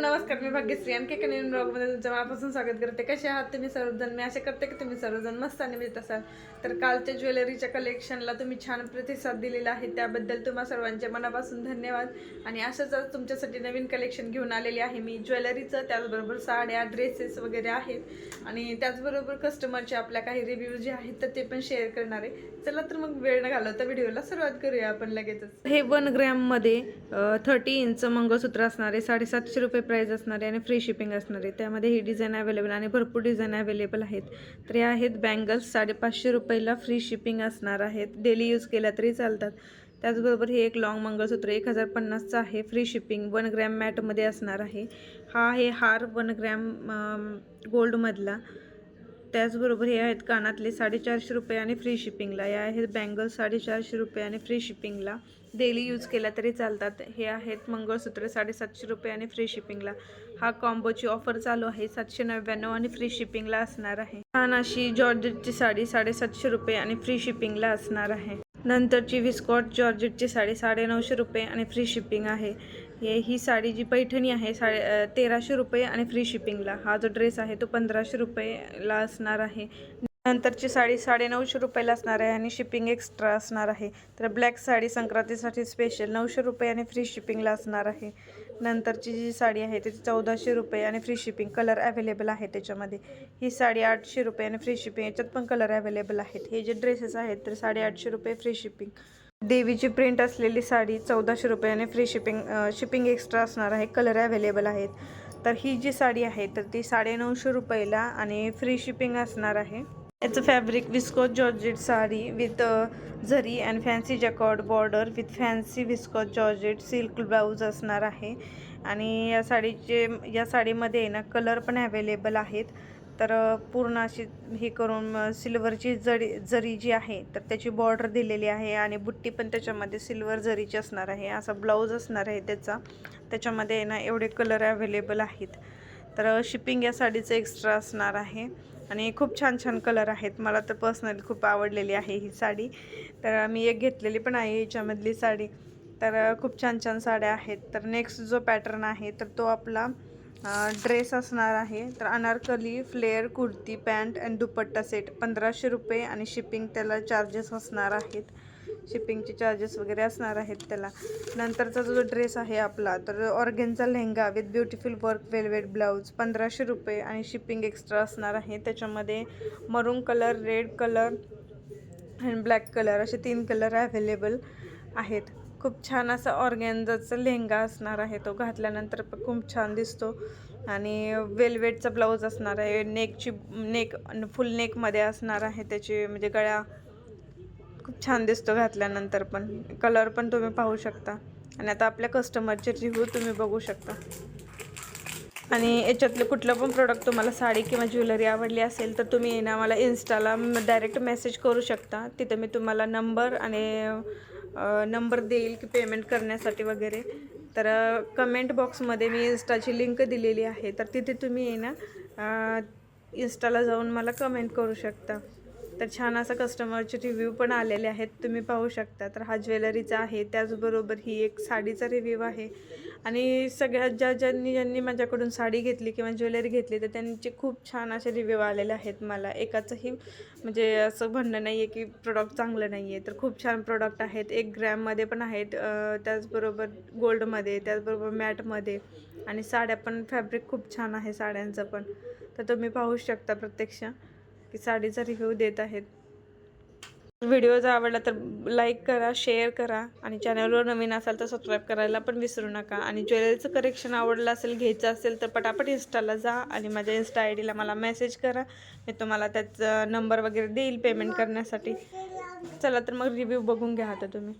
नमस्कार मी भाग्यश्री आणखी एका नवीन ब्लॉगमध्ये तुमच्या मनापासून स्वागत करते. कसे आहात तुम्ही सर्वजण? मी असे करते की तुम्ही सर्वजण मस्त आणि मिळत असाल. तर कालच्या ज्वेलरीच्या कलेक्शनला तुम्ही छान प्रतिसाद दिलेला आहे. त्याबद्दल तुम्हा सर्वांच्या मनापासून धन्यवाद. आणि अशाच आज तुमच्यासाठी नवीन कलेक्शन घेऊन आलेली आहे मी. ज्वेलरीचं त्याचबरोबर साड्या ड्रेसेस वगैरे आहेत. आणि त्याचबरोबर कस्टमरचे आपल्या काही रिव्ह्यू जे आहेत तर ते पण शेअर करणार आहे. चला तर मग वेळ न घालवता व्हिडिओला सुरुवात करूया आपण लगेचच. हे वन ग्रॅममध्ये थर्टी इंच मंगळसूत्र असणारे साडेसातशे रुपये प्राईज असणारे आणि फ्री शिपिंग असणारे त्यामध्ये ही डिझाईन अवेलेबल आणि भरपूर डिझाईन अवेलेबल आहेत. तर या आहेत बँगल्स साडेपाचशे रुपयाला फ्री शिपिंग असणार आहेत. डेली यूज केल्या तरी चालतात. त्याचबरोबर हे एक लॉंग मंगळसूत्र एक हजार पन्नासचं आहे. फ्री शिपिंग वन ग्रॅम मॅटमध्ये असणार आहे. हा आहे हार वन ग्रॅम गोल्डमधला त्याचबरोबर हे आहेत कानातले साडेचारशे रुपये आणि फ्री शिपिंगला या आहेत बँगल साडेचारशे रुपये आणि फ्री शिपिंगला डेली यूज केला तरी चालतात. हे आहेत मंगळसूत्र साडेसातशे रुपये आणि फ्री शिपिंगला हा कॉम्बोची ऑफर चालू आहे. सातशे नव्याण्णव आणि फ्री शिपिंगला असणार आहे. छान अशी जॉर्जेटची साडी साडेसातशे रुपये आणि फ्री शिपिंगला असणार आहे. नंतरची विस्कॉट जॉर्जेटची साडी साडेनऊशे रुपये आणि फ्री शिपिंग आहे. हे ही साडी जी पैठणी आहे साडे तेराशे रुपये आणि फ्री शिपिंगला हा जो ड्रेस आहे तो पंधराशे रुपयेला असणार आहे. नंतरची साडी साडेनऊशे रुपयाला असणार आहे आणि शिपिंग एक्स्ट्रा असणार आहे. तर ब्लॅक साडी संक्रांतीसाठी स्पेशल नऊशे रुपये आणि फ्री शिपिंगला असणार आहे. नंतरची जी साडी आहे ती चौदाशे रुपये आणि फ्री शिपिंग कलर अवेलेबल आहे त्याच्यामध्ये. ही साडी आठशे रुपये आणि फ्री शिपिंग याच्यात पण कलर अवेलेबल आहेत. हे जे ड्रेसेस आहेत तर साडेआठशे रुपये फ्री शिपिंग देवीची प्रिंट असलेली साडी चौदाशे रुपयाने फ्री शिपिंग शिपिंग एक्स्ट्रा असणार आहे. कलर अवेलेबल आहेत. तर ही जी साडी आहे तर ती साडेनऊशे रुपयाला आणि फ्री शिपिंग असणार आहे. याचं fabric viscose georgette sari with zari and fancy jacquard border with fancy viscose georgette silk blouse असणार आहे. आणि या साडीचे या साडीमध्ये ना कलर पण अवेलेबल आहेत. तर पूर्ण अशी हे करून सिल्वरची जडी जरी जी आहे तर त्याची बॉर्डर दिलेली आहे आणि बुट्टी पण त्याच्यामध्ये सिल्वर जरीची असणार आहे. असा ब्लाऊज असणार आहे त्याचा. त्याच्यामध्ये ना एवढे कलर अवेलेबल आहेत. तर शिपिंग या साडीचं एक्स्ट्रा असणार आहे. आणि खूप छान छान कलर आहेत. मला तर पर्सनली खूप आवडलेली आहे ही साडी. तर मी एक घेतलेली पण आहे याच्यामधली साडी. तर खूप छान छान साड्या आहेत. तर नेक्स्ट जो पॅटर्न आहे तर तो आपला ड्रेस असणार आहे. तर Anarkali flare kurti pant and dupatta set पंधराशे रुपये आणि शिपिंग त्याला चार्जेस असणार आहेत. शिपिंगचे चार्जेस वगैरे असणार आहेत त्याला. नंतरचा जो ड्रेस आहे आपला तर ऑर्गेनचा lehenga with beautiful work velvet blouse पंधराशे रुपये आणि शिपिंग एक्स्ट्रा असणार आहे. त्याच्यामध्ये maroon colour red colour and black colour असे तीन कलर अवेलेबल आहेत. खूप छान असा ऑर्गॅन्झाचा लेहंगा असणार आहे तो घातल्यानंतर खूप छान दिसतो. आणि वेलवेटचा ब्लाऊज असणार आहे नेकची नेक फुल नेकमध्ये असणार आहे त्याची म्हणजे गळ्या खूप छान दिसतो घातल्यानंतर पण. कलर पण तुम्ही पाहू शकता. आणि आता आपल्या कस्टमरचे रिव्ह्यू तुम्ही बघू शकता. आणि याच्यातलं कुठलं पण प्रोडक्ट तुम्हाला साडी किंवा ज्वेलरी आवडली असेल तर तुम्ही ना मला इन्स्टाला डायरेक्ट मेसेज करू शकता. तिथं मी तुम्हाला नंबर आणि नंबर देईल की पेमेंट करण्यासाठी वगैरे. तर कमेंट बॉक्समध्ये मी इन्स्टाची लिंक दिलेली आहे. तर तिथे तुम्ही आहे ना इन्स्टाला जाऊन मला कमेंट करू शकता. तर छान असं कस्टमरचे रिव्ह्यू पण आलेले आहेत. तुम्ही पाहू शकता. तर हा ज्वेलरीचा आहे. त्याचबरोबर ही एक साडीचा रिव्ह्यू आहे. आणि सगळ्यात ज्या ज्यांनी ज्यांनी माझ्याकडून साडी घेतली किंवा ज्वेलरी घेतली तर त्यांचे खूप छान असे रिव्ह्यू आलेले आहेत मला. एकाचंही म्हणजे असं म्हणणं नाही आहे की प्रोडक्ट चांगलं नाही आहे तर खूप छान प्रोडक्ट आहेत. एक ग्रॅममध्ये पण आहेत. त्याचबरोबर गोल्डमध्ये त्याचबरोबर मॅटमध्ये आणि साड्या पण फॅब्रिक खूप छान आहे साड्यांचं पण. तर तुम्ही पाहू शकता प्रत्यक्ष. की साडीचा रिव्ह्यू देत आहेत. व्हिडिओ जर आवडला तर लाईक करा शेअर करा आणि चॅनलवर नवीन असाल तर सबस्क्राईब करायला पण विसरू नका. आणि ज्वेलरीचं करेक्शन आवडलं असेल घ्यायचं असेल तर पटापट इन्स्टाला जा आणि माझ्या इन्स्टा आय डीला मला मेसेज करा. मी तुम्हाला त्याचा नंबर वगैरे देईल पेमेंट करण्यासाठी. चला तर मग रिव्ह्यू बघून घ्या आता तुम्ही.